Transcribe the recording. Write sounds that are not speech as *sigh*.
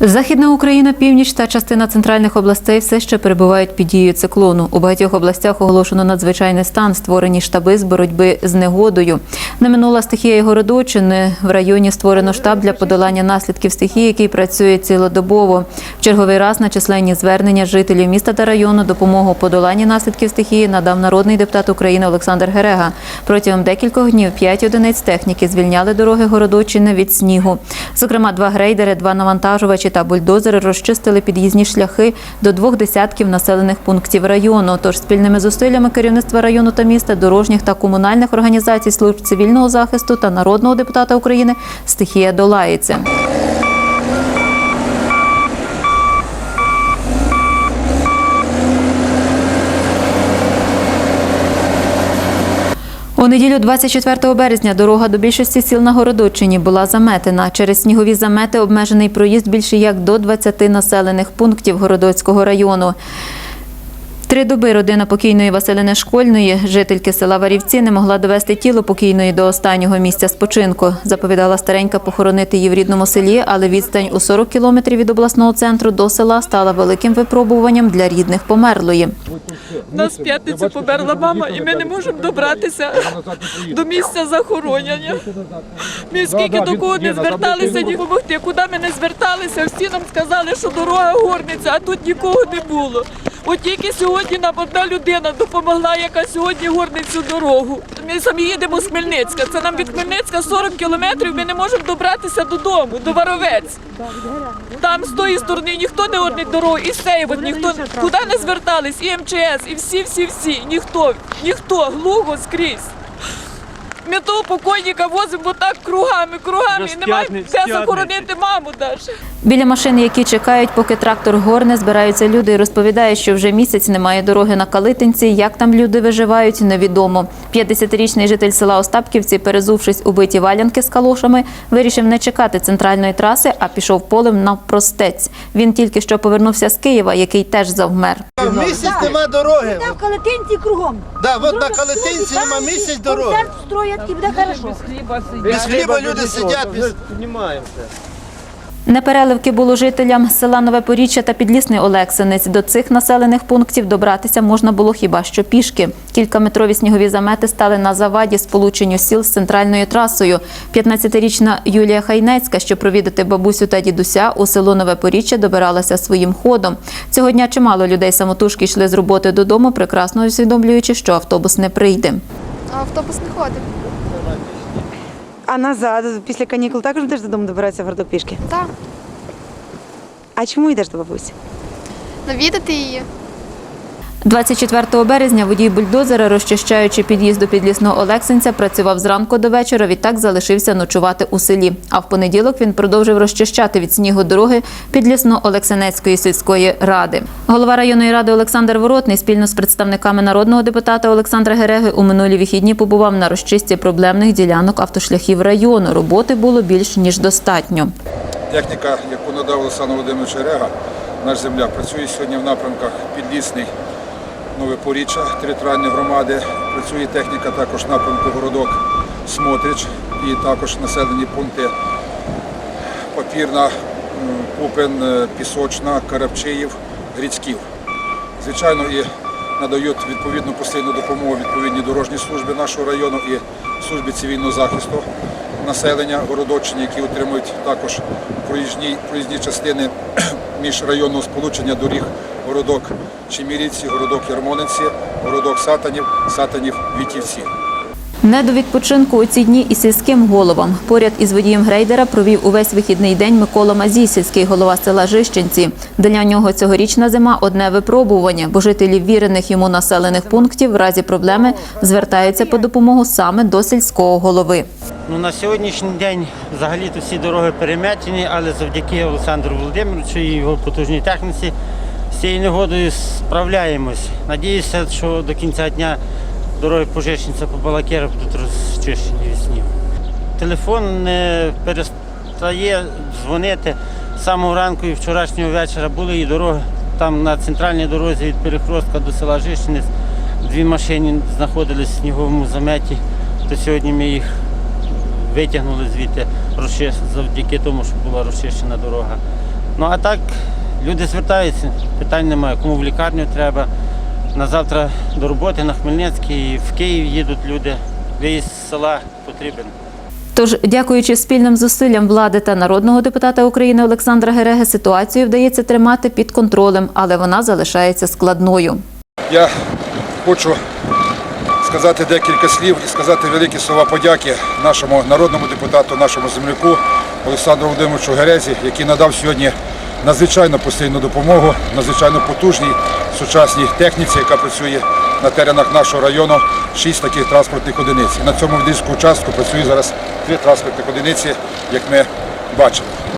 Західна Україна, північ та частина центральних областей все ще перебувають під дією циклону. У багатьох областях оголошено надзвичайний стан, створені штаби з боротьби з негодою. Не минула стихія і Городочини. В районі створено штаб для подолання наслідків стихії, який працює цілодобово. В черговий раз на численні звернення жителів міста та району допомогу подоланні наслідків стихії надав народний депутат України Олександр Герега. Протягом декількох днів п'ять одиниць техніки звільняли дороги Городочини від снігу. Зокрема, два грейдери, два навантажувачі та бульдозери розчистили під'їзні шляхи до двох десятків населених пунктів району. Тож спільними зусиллями керівництва району та міста, дорожніх та комунальних організацій служб цивільного захисту та народного депутата України стихія долається. У неділю 24 березня дорога до більшості сіл на Городочині була заметена. Через снігові замети обмежений проїзд більше як до 20 населених пунктів Городоцького району. Три доби родина покійної Василини Школьної, жительки села Варівці, не могла довести тіло покійної до останнього місця спочинку. Заповідала старенька похоронити її в рідному селі, але відстань у 40 кілометрів від обласного центру до села стала великим випробуванням для рідних померлої. Нас в п'ятницю померла мама, і ми не можемо добратися до місця захоронення. Ми скільки до кого не зверталися, ні допомогти. Куди ми не зверталися, всі нам сказали, що дорога горниця, а тут нікого не було. От тільки сьогодні нам одна людина допомогла, яка сьогодні горнить цю дорогу. Ми самі їдемо з Хмельницька. Це нам від Хмельницька 40 кілометрів. Ми не можемо добратися додому, до Варовець. Там з тої сторони ніхто не горнить дорогу, і з цієї от ніхто куди не звертались, і МЧС, і всі, всі, всі. Ніхто, ніхто, глухо скрізь. Ми покойника возимо отак кругами, кругами, немає де захоронити маму навіть. Біля машин, які чекають, поки трактор горне, збираються люди і розповідають, що вже місяць немає дороги на Калитинці. Як там люди виживають, невідомо. 50-річний житель села Остапківці, перезувшись у биті валянки з калошами, вирішив не чекати центральної траси, а пішов полем навпростець. Він тільки що повернувся з Києва, який теж завмер. Місяць нема дороги. Там в Калетинці кругом. Да, от на Калетинці нема місяць дороги. Концерт і буде хорошо. Без хліба люди сидять. Без... Непереливки було жителям села Нове Поріччя та Підлісний Олексинець. До цих населених пунктів добратися можна було хіба що пішки. Кількаметрові снігові замети стали на заваді сполученню сіл з центральною трасою. 15-річна Юлія Хайнецька, що провідати бабусю та дідуся у село Нове Поріччя, добиралася своїм ходом. Цього дня чимало людей самотужки йшли з роботи додому, прекрасно усвідомлюючи, що автобус не прийде. А автобус не ходив. А назад, після канікул, також будеш додому добиратися в городок пішки. Так, А чому йдеш до бабусі? навідати її. 24 березня водій бульдозера, розчищаючи під'їзд до підлісного Олексинця, працював зранку до вечора. Відтак залишився ночувати у селі. А в понеділок він продовжив розчищати від снігу дороги підлісно-Олексинецької сільської ради. Голова районної ради Олександр Воротний спільно з представниками народного депутата Олександра Гереги у минулі вихідні побував на розчисті проблемних ділянок автошляхів району. Роботи було більш ніж достатньо. Техніка, яку надав Олександр Володимирович Рега, наш земляк, працює сьогодні в напрямках Підлісний, Нове Поріччя територіальної громади. Працює техніка також напрямку городок Смотрич і також населені пункти Папірна, Купин, е, Пісочна, Карабчиїв, Грицьків. Звичайно, і надають відповідну постійну допомогу відповідні дорожні служби нашого району і служби цивільного захисту населення Городоччини, які отримують також проїзні, проїзні частини *clears throat* міжрайонного сполучення доріг городок Чемірівці, городок Ярмолинці, городок Сатанів, Сатанів Вітівці. Не до відпочинку у ці дні і сільським головам. Поряд із водієм грейдера провів увесь вихідний день Микола Мазій, сільський голова села Жищенці. Для нього цьогорічна зима одне випробування, бо жителі вірених йому населених пунктів в разі проблеми звертаються по допомогу саме до сільського голови. Ну, на сьогоднішній день взагалі то всі дороги перемечені, але завдяки Олександру Володимировичу і його потужній техніці з цією негодою справляємось. Надіюся, що до кінця дня дороги Пожежниця по Балакера будуть розчищені від снігу. Телефон не перестає дзвонити з самого ранку і вчорашнього вечора були і дороги. Там на центральній дорозі від перехростка до села Жищинець дві машини знаходились в сніговому заметі. То сьогодні ми їх витягнули звідти завдяки тому, що була розчищена дорога. Ну а так, люди звертаються, питань немає. Кому в лікарню треба. На завтра до роботи на Хмельницький, в Київ їдуть люди. Виїзд з села потрібен. Тож, дякуючи спільним зусиллям влади та народного депутата України Олександра Гереги, ситуацію вдається тримати під контролем, але вона залишається складною. Я хочу сказати декілька слів і сказати великі слова подяки нашому народному депутату, нашому земляку Олександру Володимировичу Герезі, який надав сьогодні надзвичайно постійну допомогу, надзвичайно потужній сучасній техніці, яка працює на теренах нашого району, шість таких транспортних одиниць. І на цьому вдільському участку працює зараз три транспортних одиниці, як ми бачимо.